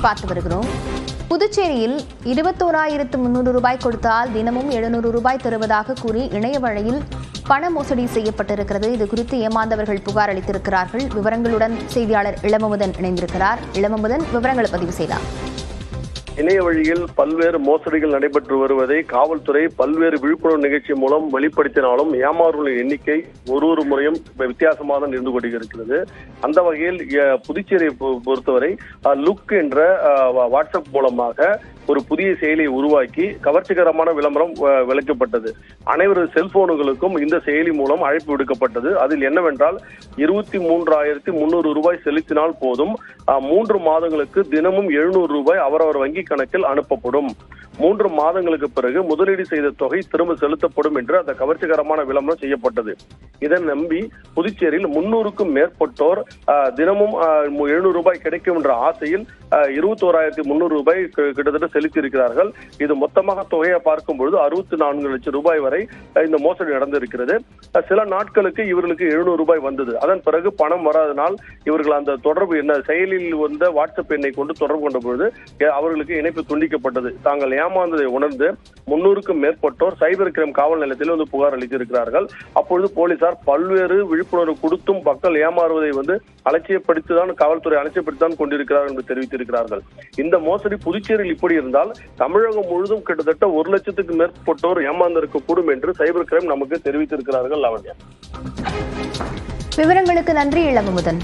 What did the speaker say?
பார்த்து வருகிறோம். புதுச்சேரியில் இருபத்தோராயிரத்து முன்னூறு ரூபாய் கொடுத்தால் தினமும் எழுநூறு ரூபாய் தருவதாக கூறி இணைய வழியில் பண மோசடி செய்யப்பட்டிருக்கிறது. இது குறித்து ஏமாந்தவர்கள் புகார் அளித்திருக்கிறார்கள். விவரங்களுடன் செய்தியாளர் இளமமுதன் இணைந்திருக்கிறார். இளமமுதன் விவரங்களை பதிவு செய்தார். இணைய வழியில் பல்வேறு மோசடிகள் நடைபெற்று வருவதை காவல்துறை பல்வேறு விழிப்புணர்வு நிகழ்ச்சி மூலம் வெளிப்படுத்தினாலும் ஏமாறுகளின் எண்ணிக்கை ஒரு ஒரு முறையும் வித்தியாசமாக தான் இருந்து கொண்டிருக்கிறது. அந்த வகையில் புதுச்சேரியை பொ- பொறுத்தவரை லுக் என்ற வாட்ஸ்அப் மூலமாக ஒரு புதிய செயலியை உருவாக்கி கவர்ச்சிகரமான விளம்பரம் விளக்கப்பட்டது. அனைவரது செல்போனுகளுக்கும் இந்த செயலி மூலம் அழைப்பு விடுக்கப்பட்டது. அதில் என்னவென்றால் இருபத்தி மூன்றாயிரத்தி முன்னூறு ரூபாய் செலுத்தினால் போதும் மூன்று மாதங்களுக்கு தினமும் எழுநூறு ரூபாய் அவரவர் வங்கி கணக்கில் அனுப்பப்படும். மூன்று மாதங்களுக்கு பிறகு முதலீடு செய்த தொகை திரும்ப செலுத்தப்படும் என்று அந்த கவர்ச்சிகரமான விளம்பரம் செய்யப்பட்டது. இதை நம்பி புதுச்சேரியில் முன்னூறுக்கும் மேற்பட்டோர் தினமும் எழுநூறு ரூபாய் கிடைக்கும் என்ற ஆசையில் இருபத்தோராயிரத்தி முன்னூறு ரூபாய் கிட்டத்தட்ட செலுத்தியிருக்கிறார்கள். இது மொத்தமாக தொகையை பார்க்கும் பொழுது அறுபத்தி நான்கு லட்சம் ரூபாய் வரை இந்த மோசடி நடந்திருக்கிறது. சில நாட்களுக்கு இவர்களுக்கு எழுநூறு ரூபாய் வந்தது. அதன் பிறகு பணம் வராதனால் இவர்கள் அந்த தொடர்பு என்ன செயலில் வந்த வாட்ஸ்அப் எண்ணை கொண்டு தொடர்பு கொண்ட பொழுது அவர்களுக்கு இணைப்பு துண்டிக்கப்பட்டது. தாங்கள் ஏமாந்ததை உணர்ந்து முன்னூறுக்கும் மேற்பட்டோர் சைபர் கிரைம் காவல் நிலையத்தில் வந்து புகார் அளித்திருக்கிறார்கள். அப்பொழுது போலீசார் பல்வேறு விழிப்புணர்வு கொடுத்தும் மக்கள் ஏமாறுவதை வந்து அலட்சியப்படுத்தி தான் காவல்துறை அலட்சியப்படுத்தி தான் கொண்டிருக்கிறார்கள் என்று தெரிவித்திருக்கிறார்கள். இந்த மோசடி புதுச்சேரியில் இப்படி இருந்தால் தமிழகம் முழுதும் கிட்டத்தட்ட ஒரு லட்சத்துக்கு மேற்பட்டோர் ஏமாந்திருக்கக்கூடும் என்று சைபர் கிரைம் நமக்கு தெரிவித்திருக்கிறார்கள் லாவண்யா. விவரங்களுக்கு நன்றி இளமுதன்